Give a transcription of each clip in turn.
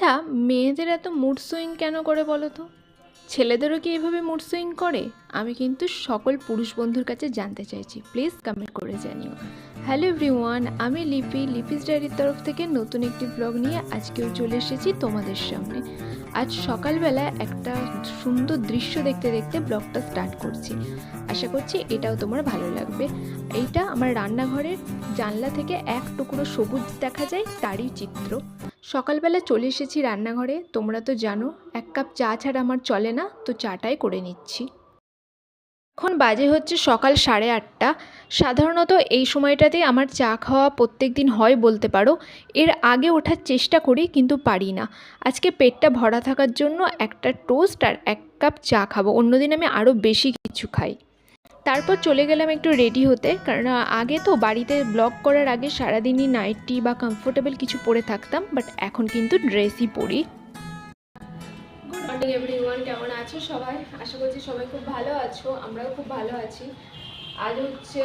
আচ্ছা মেয়েদের এত মুড সুইং কেন করে বলো তো ছেলেদেরও কি এভাবে মুড সুইং করে? আমি কিন্তু সকল পুরুষ বন্ধুর কাছে জানতে চাইছি। প্লিজ কমেন্ট করে জানিও। হ্যালো এভরিওয়ান আমি লিপি, লিপিস ডায়েরির তরফ থেকে নতুন একটি ব্লগ নিয়ে আজকেও চলে এসেছি তোমাদের সামনে। আজ সকালবেলা একটা সুন্দর দৃশ্য দেখতে দেখতে ব্লগটা স্টার্ট করছি। আশা করছি এটাও তোমার ভালো লাগবে। এইটা আমার রান্নাঘরের জানলা থেকে এক টুকরো সবুজ দেখা যায়, তারই চিত্র। সকালবেলা চলে এসেছি রান্নাঘরে। তোমরা তো জানো, এক কাপ চা ছাড়া আমার চলে না, তো চাটাই করে নিচ্ছি। এখন বাজে হচ্ছে সকাল সাড়ে আটটা। সাধারণত এই সময়টাতেই আমার চা খাওয়া প্রত্যেক দিন হয় বলতে পারো। এর আগে ওঠার চেষ্টা করি, কিন্তু পারি না। আজকে পেটটা ভরা থাকার জন্য একটা টোস্ট আর এক কাপ চা খাব। অন্যদিন আমি আরও বেশি কিছু খাই। তারপর চলে গেলাম একটু রেডি হতে। কারণ আগে তো বাড়িতে ব্লগ করার আগে সারাদিনই নাইটি বা কমফোর্টেবল কিছু পরে থাকতাম বাট এখন কিন্তু ড্রেসই পরি। গুড মর্নিং কেমন আছো সবাই? আশা করছি সবাই খুব ভালো আছো, আমরাও খুব ভালো আছি। আজ হচ্ছে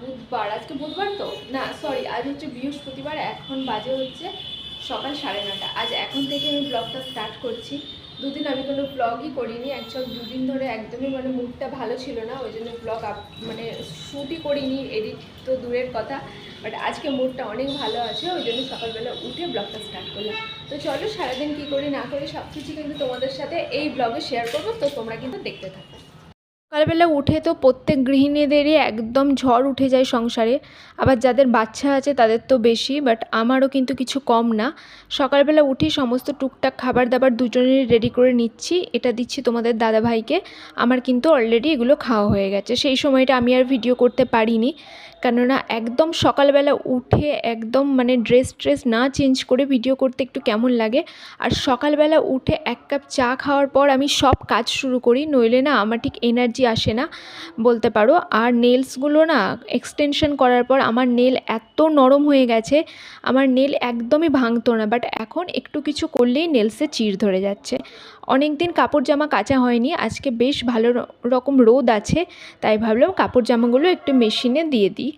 বুধবার। আজকে বুধবার তো? না সরি আজ হচ্ছে বৃহস্পতিবার, এখন বাজে হচ্ছে সকাল সাড়ে নটা। আজ এখন থেকে আমি ব্লগটা স্টার্ট করছি। দুদিন আমি কোনো ব্লগই করিনি অ্যাকচুয়াল দুদিন ধরে একদমই মানে মুডটা ভালো ছিল না, ওই জন্য ব্লগ আপ মানে শ্যুটই করিনি এডিট তো দূরের কথা বাট আজকে মুডটা অনেক ভালো আছে, ওই জন্য সকালবেলা উঠে ব্লগটা স্টার্ট করলাম। তো চলো সারাদিন কী করি না করি সব কিছু কিন্তু তোমাদের সাথে এই ব্লগে শেয়ার করব, তো তোমরা কিন্তু দেখতে থাকো। সকালবেলা উঠে তো প্রত্যেক গৃহিণীদেরই একদম ঝড় উঠে যায় সংসারে। আবার যাদের বাচ্চা আছে তাদের তো বেশি বাট আমারও কিন্তু কিছু কম না। সকালবেলা উঠেই সমস্ত টুকটাক খাবার দাবার দুজনেরই রেডি করে নিচ্ছি। এটা দিচ্ছি তোমাদের দাদাভাইকে। আমার কিন্তু অলরেডি এগুলো খাওয়া হয়ে গেছে। সেই সময়টা আমি আর ভিডিও করতে পারিনি। কেননা একদম সকালবেলা উঠে একদম মানে ড্রেস ট্রেস না চেঞ্জ করে ভিডিও করতে একটু কেমন লাগে। আর সকালবেলা উঠে এক কাপ চা খাওয়ার পর আমি সব কাজ শুরু করি, নইলে না আমার ঠিক এনার্জি আসে না বলতে পারো। আর নেলসগুলো না এক্সটেনশন করার পর আমার নেল এত নরম হয়ে গেছে, আমার নেল একদমই ভাঙতো না। বাট এখন একটু কিছু করলেই নেলসে চির ধরে যাচ্ছে। অনেক দিন কাপড় জামা কাচা হয়নি, আজকে বেশ ভালো রকম রোদ আছে, তাই ভাবলাম কাপড় জামাগুলো একটু মেশিনে দিয়ে দিই।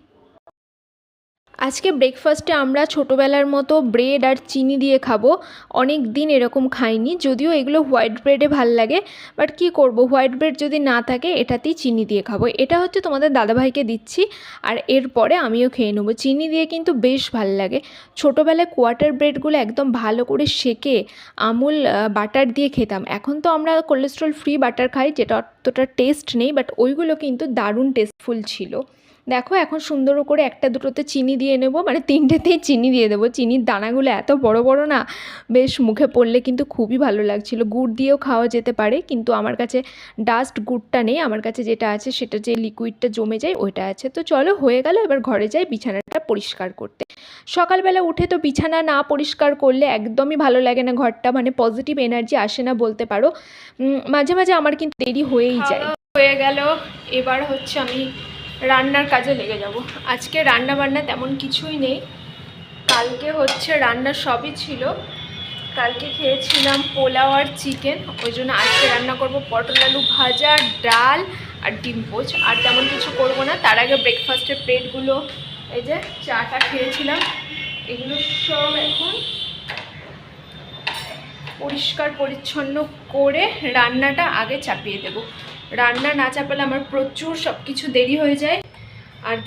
আজকে ব্রেকফাস্টে আমরা ছোটোবেলার মতো ব্রেড আর চিনি দিয়ে খাব। অনেক দিন এরকম খাইনি, যদিও এগুলো হোয়াইট ব্রেডে ভালো লাগে। বাট কি করব হোয়াইট ব্রেড যদি না থাকে, এটাতেই চিনি দিয়ে খাব। এটা হচ্ছে তোমাদের দাদাভাইকে দিচ্ছি, আর এরপরে আমিও খেয়ে নেব। চিনি দিয়ে কিন্তু বেশ ভালো লাগে। ছোটোবেলায় কোয়াটার ব্রেডগুলো একদম ভালো করে সেকে আমুল বাটার দিয়ে খেতাম। এখন তো আমরা কোলেস্ট্রল ফ্রি বাটার খাই, যেটা অতটা টেস্ট নেই বাট ওইগুলো কিন্তু দারুণ টেস্টফুল ছিল। দেখো, এখন সুন্দর করে একটা দুটোতে চিনি দিয়ে নেব মানে তিনটেতেই চিনি দিয়ে দেবো। চিনির দানাগুলো এত বড় বড় না, বেশ মুখে পড়লে কিন্তু খুবই ভালো লাগছিল। গুড় দিয়েও খাওয়া যেতে পারে, কিন্তু আমার কাছে ডাস্ট গুড়টা নেই। আমার কাছে যেটা আছে, সেটা যে লিকুইডটা জমে যায়, ওইটা আছে। তো চলো, হয়ে গেল, এবার ঘরে যাই বিছানাটা পরিষ্কার করতে। সকালবেলা উঠে তো বিছানা না পরিষ্কার করলে একদমই ভালো লাগে না ঘরটা মানে পজিটিভ এনার্জি আসে না বলতে পারো। মাঝে মাঝে আমার কিন্তু দেরি হয়েই যায়। হয়ে গেল। এবার হচ্ছে আমি রান্নার কাজে লেগে যাব। আজকে রান্না বান্না তেমন কিছুই নেই। কালকে হচ্ছে রান্না সবই ছিল। কালকে খেয়েছিলাম পোলাও আর চিকেন। ওই জন্য আজকে রান্না করব পটল আলু ভাজা, ডাল আর ডিম পোচ। আর তেমন কিছু করব না। তার আগে ব্রেকফাস্টের প্লেটগুলো, এই যে চাটা খেয়েছিলাম। এগুলো সব এখন পরিষ্কার পরিচ্ছন্ন করে রান্নাটা আগে চাপিয়ে দেব। রান্না না চাপালে আমার প্রচুর সব কিছু দেরি হয়ে যায়। আর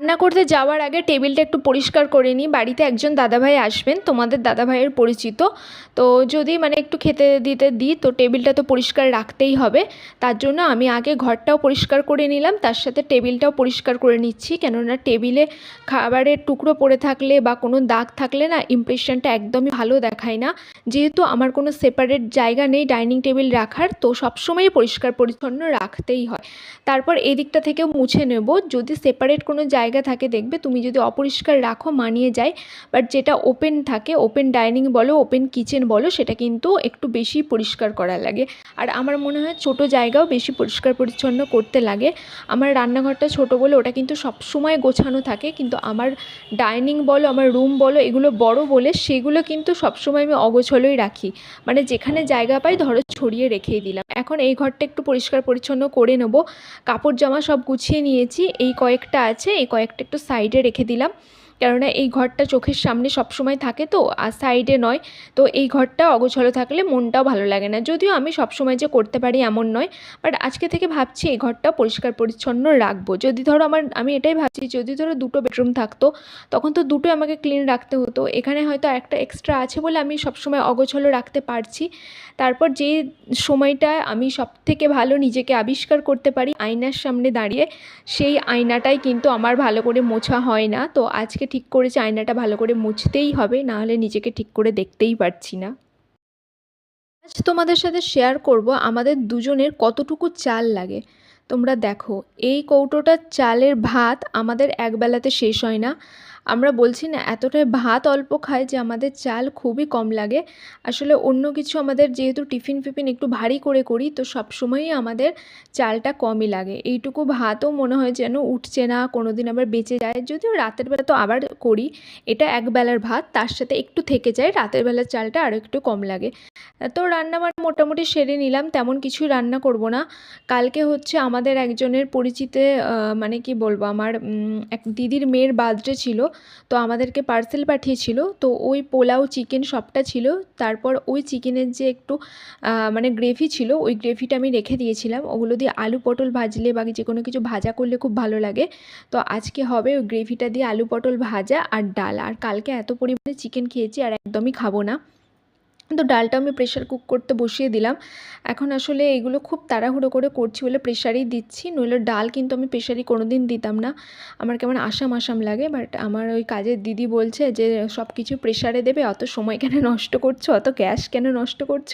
রান্না করতে যাওয়ার আগে টেবিলটা একটু পরিষ্কার করে নিই। বাড়িতে একজন দাদাভাই আসবেন, তোমাদের দাদাভাইয়ের পরিচিত। তো যদি মানে একটু খেতে দিতে দিই, তো টেবিলটা তো পরিষ্কার রাখতেই হবে। তার জন্য আমি আগে ঘরটাও পরিষ্কার করে নিলাম, তার সাথে টেবিলটাও পরিষ্কার করে নিচ্ছি। কেননা টেবিলে খাবারের টুকরো পড়ে থাকলে বা কোনো দাগ থাকলে না ইমপ্রেশনটা একদমই ভালো দেখায় না। যেহেতু আমার কোনো সেপারেট জায়গা নেই ডাইনিং টেবিল রাখার, তো সবসময়ই পরিষ্কার পরিচ্ছন্ন রাখতেই হয়। তারপর এই দিকটা থেকেও মুছে নেব। যদি সেপারেট কোনো জায়গা থাকে, দেখবে তুমি যদি অপরিষ্কার রাখো, মানিয়ে যায় বাট যেটা ওপেন থাকে ওপেন ডাইনিং বলো ওপেন কিচেন বলো, সেটা কিন্তু একটু বেশি পরিষ্কার করা লাগে। আর আমার মনে হয় ছোট জায়গাও বেশি পরিষ্কার পরিচ্ছন্ন করতে লাগে। আমার রান্নাঘরটা ছোট বলে ওটা কিন্তু সবসময় গোছানো থাকে, কিন্তু আমার ডাইনিং বলো, আমার রুম বলো, এগুলো বড় বলে সেগুলো কিন্তু সবসময় আমি অগোছলই রাখি। মানে যেখানে জায়গা পাই, ধরো ছড়িয়ে রেখেই দিলাম। এখন এই ঘরটা একটু পরিষ্কার পরিচ্ছন্ন করে নেব। কাপড় জামা সব গুছিয়ে নিয়েছি, এই কয়েকটা আছে, এই কয়েকটা একটু সাইডে রেখে দিলাম। কেননা এই ঘরটা চোখের সামনে সবসময় থাকে তো, আর সাইডে নয়। তো এই ঘরটা অগোছালো থাকলে মনটাও ভালো লাগে না। যদিও আমি সবসময় যে করতে পারি এমন নয় বাট আজকে থেকে ভাবছি এই ঘরটা পরিষ্কার, পরিচ্ছন্ন রাখব। যদি ধরো আমার, আমি এটাই ভাবছি, যদি ধরো দুটো বেডরুম থাকতো, তখন তো দুটোই আমাকে ক্লিন রাখতে হতো। এখানে হয়তো একটা এক্সট্রা আছে বলে আমি সবসময় অগোছালো রাখতে পারছি। তারপর যে সময়টা আমি সব থেকে ভালো নিজেকে আবিষ্কার করতে পারি আয়নার সামনে দাঁড়িয়ে, সেই আয়নাটাই কিন্তু আমার ভালো করে মোছা হয় না। তো আজকে ঠিক করেছি আয়নাটা ভালো করে মুছতেই হবে না হলে নিজেকে ঠিক করে দেখতেই পারছি না। আজ তোমাদের সাথে শেয়ার করব আমাদের দুজনের কতটুকু চাল লাগে। তোমরা দেখো, এই কৌটোটার চালের ভাত আমাদের একবেলাতে শেষ হয় না। আমরা বলছি না, এতটাই ভাত অল্প খাই যে আমাদের চাল খুবই কম লাগে। আসলে অন্য কিছু আমাদের যেহেতু টিফিন ফিফিন একটু ভারী করে করি, তো সবসময়ই আমাদের চালটা কমই লাগে। এইটুকু ভাতও মনে হয় যেন উঠছে না কোনো দিন আবার বেঁচে যায়। যদিও রাতের বেলা তো আবার করি, এটা একবেলার ভাত, তার সাথে একটু থেকে যায়, রাতের বেলার চালটা আরও একটু কম লাগে। তো রান্না বান্না মোটামুটি সেরে নিলাম, তেমন কিছুই রান্না করব না। কালকে হচ্ছে আমাদের একজনের পরিচিতে মানে কি বলব, আমার এক দিদির মেয়ের বার্থডে ছিল। তো আমাদেরকে পার্সেল পাঠিয়েছিল। তো ওই পোলাও চিকেন সবটা ছিল। তারপর ওই চিকেনের যে একটু মানে গ্রেভি ছিল, ওই গ্রেভিটা আমি রেখে দিয়েছিলাম। ওগুলো দিয়ে আলু পটল ভাজলে বা যে কোনো কিছু ভাজা করলে খুব ভালো লাগে। তো আজকে হবে ওই গ্রেভিটা দিয়ে আলু পটল ভাজা আর ডাল। আর কালকে এত পরিমাণে চিকেন খেয়েছি আর একদমই খাব না। তো ডালটা আমি প্রেশার কুক করতে বসিয়ে দিলাম। এখন আসলে এগুলো খুব তাড়াহুড়ো করে করছি বলে প্রেশারেই দিচ্ছি, নইলে ডাল কিন্তু আমি প্রেশারই কোনো দিন দিতাম না। আমার কেমন আসাম আসাম লাগে বাট আমার ওই কাজের দিদি বলছে যে সব কিছু প্রেশারে দেবে, অত সময় কেন নষ্ট করছ? অত গ্যাস কেন নষ্ট করছ?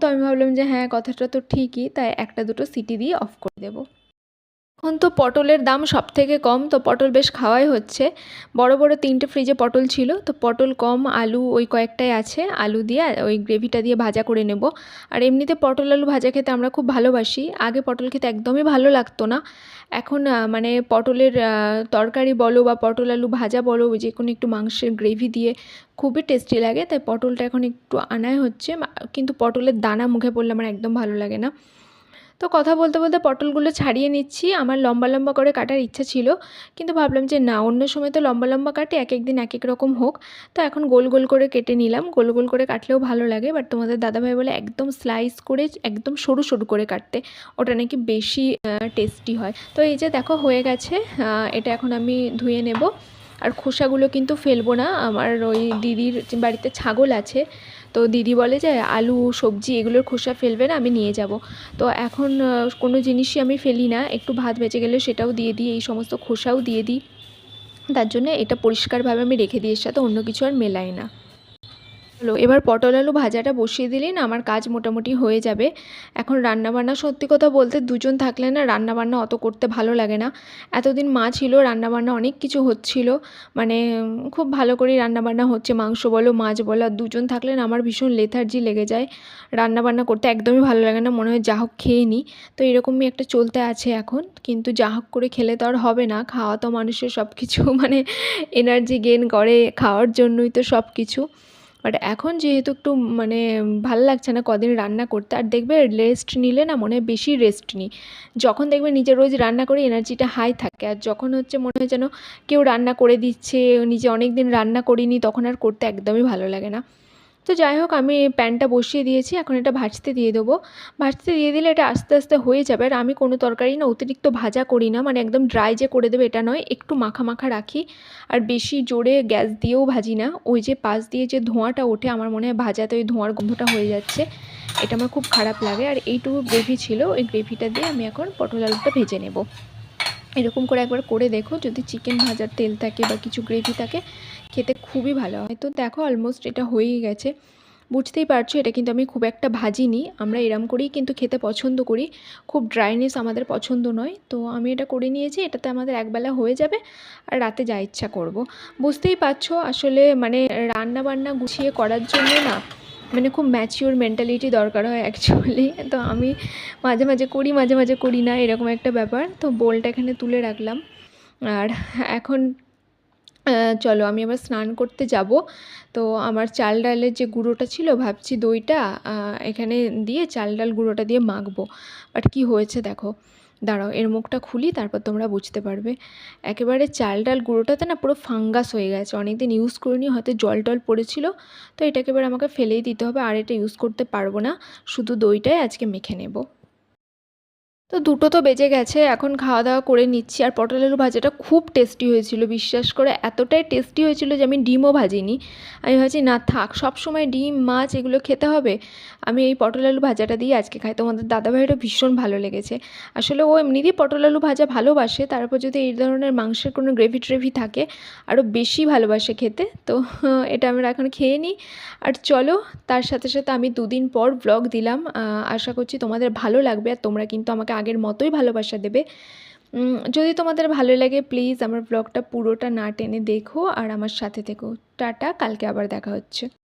তো আমি ভাবলাম যে হ্যাঁ কথাটা তো ঠিকই, তাই একটা দুটো সিটি দিয়ে অফ করে দেবো। এখন তো পটলের দাম সব থেকে কম, তো পটল বেশ খাওয়াই হচ্ছে। বড় বড় তিনটে ফ্রিজে পটল ছিল, তো পটল কম, আলু ওই কয়েকটাই আছে, আলু দিয়ে ওই গ্রেভিটা দিয়ে ভাজা করে নেব। আর এমনিতে পটল আলু ভাজা খেতে আমরা খুব ভালোবাসি, আগে পটল খেতে একদমই ভালো লাগতো না। এখন মানে পটলের তরকারি বলো বা পটল আলু ভাজা বলো, যে কোনো একটু মাংসের গ্রেভি দিয়ে খুবই টেস্টি লাগে, তাই পটলটা এখন একটু আনাই হচ্ছে। কিন্তু পটলের দানা মুখে পড়লে আমার একদম ভালো লাগে না। তো কথা বলতে বলতে পটলগুলো ছাড়িয়ে নিচ্ছি। আমার লম্বা লম্বা করে কাটার ইচ্ছা ছিল। কিন্তু ভাবলাম যে না, অন্য সময় তো লম্বা লম্বা কাটে, এক এক দিন এক এক রকম হোক। তো এখন গোল গোল করে কেটে নিলাম। গোল গোল করে কাটলেও ভালো লাগে। বাট তোমাদের দাদাভাই বলে একদম স্লাইস করে একদম সরু সরু করে কাটতে। ওটা নাকি বেশি টেস্টি হয়। তো এই যে দেখো হয়ে গেছে। এটা এখন আমি ধুয়ে নেব। আর খোসাগুলো কিন্তু ফেলব না। আমার ওই দিদির বাড়িতে ছাগল আছে। তো দিদি বলে যে, আলু, সবজি এগুলোর খোসা ফেলবে না, আমি নিয়ে যাব। তো এখন কোনো জিনিসই আমি ফেলি না। একটু ভাত বেঁচে গেলে সেটাও দিয়ে দিই, এই সমস্ত খোসাও দিয়ে দিই। তার জন্য এটা পরিষ্কারভাবে আমি রেখে দিই, এর সাথে অন্য কিছু আর মেলাই না। এবার পটল আলু ভাজাটা বসিয়ে দিলেই না আমার কাজ মোটামুটি হয়ে যাবে। এখন রান্নাবান্না সত্যি কথা বলতে দুজন থাকলে না রান্নাবান্না অত করতে ভালো লাগে না। এতদিন মা ছিল, রান্নাবান্না অনেক কিছু হচ্ছিল। মানে খুব ভালো করেই রান্নাবান্না হচ্ছে, মাংস বলো, মাছ বলো, আর দুজন থাকলে না আমার ভীষণ লেথার্জি লেগে যায়। রান্নাবান্না করতে একদমই ভালো লাগে না, মনে হয় যা হোক খেয়ে নিই। তো এরকমই একটা চলতে আছে এখন, কিন্তু যা হোক করে খেলে তো আর হবে না। খাওয়া তো মানুষের সব কিছু মানে এনার্জি গেন করে খাওয়ার জন্যই তো সব কিছু বাট এখন যেহেতু একটু মানে ভালো লাগছে না কদিন রান্না করতে, আর দেখবে রেস্ট নিলে না মনে হয় বেশি রেস্ট নিই। যখন দেখবে নিজে রোজ রান্না করে এনার্জিটা হাই থাকে। আর যখন হচ্ছে মনে হয় যেন কেউ রান্না করে দিচ্ছে, নিজে অনেক দিন রান্না করিনি, তখন আর করতে একদমই ভালো লাগে না। তো যাই হোক, আমি প্যানটা বসিয়ে দিয়েছি, এখন এটা ভাজতে দিয়ে দেবো। ভাজতে দিয়ে দিলে এটা আস্তে আস্তে হয়ে যাবে, আর আমি কোনো তরকারি না অতিরিক্ত ভাজা করি না মানে একদম ড্রাই যে করে দেবে এটা নয়, একটু মাখা মাখা রাখি। আর বেশি জোরে গ্যাস দিয়েও ভাজি না, ওই যে পাশ দিয়ে যে ধোঁয়াটা ওঠে, আমার মনে হয় ভাজাতে ওই ধোঁয়ার গন্ধটা হয়ে যাচ্ছে, এটা আমার খুব খারাপ লাগে। আর এইটুকু গ্রেভি ছিল, ওই গ্রেভিটা দিয়ে আমি এখন পটল আলুটা ভেজে নেব। এরকম করে একবার করে দেখো, যদি চিকেন ভাজার তেল থাকে বা কিছু গ্রেভি থাকে, খেতে খুবই ভালো হয়। তো দেখো অলমোস্ট এটা হয়েই গেছে। বুঝতেই পারছ, এটা কিন্তু আমি খুব একটা ভাজিনি। আমরা এরম করেই কিন্তু খেতে পছন্দ করি। খুব ড্রাইনেস আমাদের পছন্দ নয়। তো আমি এটা করে নিয়েছি, এটাতে আমাদের একবেলা হয়ে যাবে আর রাতে যা ইচ্ছা করব। বুঝতেই পারছ, আসলে মানে রান্না বান্না গুছিয়ে করার জন্য না মানে খুব ম্যাচিওর মেন্টালিটি দরকার হয় অ্যাকচুয়ালি তো আমি মাঝে মাঝে করি, মাঝে মাঝে করি না, এরকম একটা ব্যাপার। তো বোলটা এখানে তুলে রাখলাম। আর এখন চলো আমি আবার স্নান করতে যাব। তো আমার চাল ডালের যে গুঁড়োটা ছিল, ভাবছি দইটা এখানে দিয়ে চাল ডাল গুঁড়োটা দিয়ে মাখবো। বাট কি হয়েছে দেখো? দাঁড়াও, এর মুখটা খুলি, তারপর তোমরা বুঝতে পারবে। একেবারে চাল ডাল গুঁড়োটাতে না পুরো ফাঙ্গাস হয়ে গেছে। অনেক দিন ইউজ করিনি, হয়তো জল টল পড়েছিল, তো এটাকে এবার আমাকে ফেলেই দিতে হবে, আর এটা ইউজ করতে পারব না। শুধু দইটাই আজকে মেখে নেব। তো দুটো তো বেজে গেছে, এখন খাওয়া দাওয়া করে নিচ্ছি। আর পটল আলু ভাজাটা খুব টেস্টি হয়েছিল, বিশ্বাস করে। এতটাই টেস্টি হয়েছিল যে আমি ডিমও ভাজিনি। আমি ভাবছি, না থাক সব সময় ডিম, মাছ এগুলো খেতে হবে। আমি এই পটল আলু ভাজাটা দিয়ে আজকে খাই। তোমাদের দাদাভাইয়েরও ভীষণ ভালো লেগেছে। আসলে ও এমনিতেই পটল আলু ভাজা ভালোবাসে, তারপর যদি এই ধরনের মাংসের কোনো গ্রেভি ট্রেভি থাকে, আরও বেশি ভালোবাসে খেতে, তো এটা আমরা এখন খেয়ে নিই। আর চলো, তার সাথে সাথে আমি দুদিন পর ব্লগ দিলাম। আশা করছি তোমাদের ভালো লাগবে, আর তোমরা কিন্তু আমাকে আগের মতোই ভালোবাসা দেবে। যদি তোমাদের ভালো লাগে প্লিজ আমার ব্লগটা পুরোটা না টেনে দেখো আর আমার সাথে থেকো। টাটা, কালকে আবার দেখা হচ্ছে।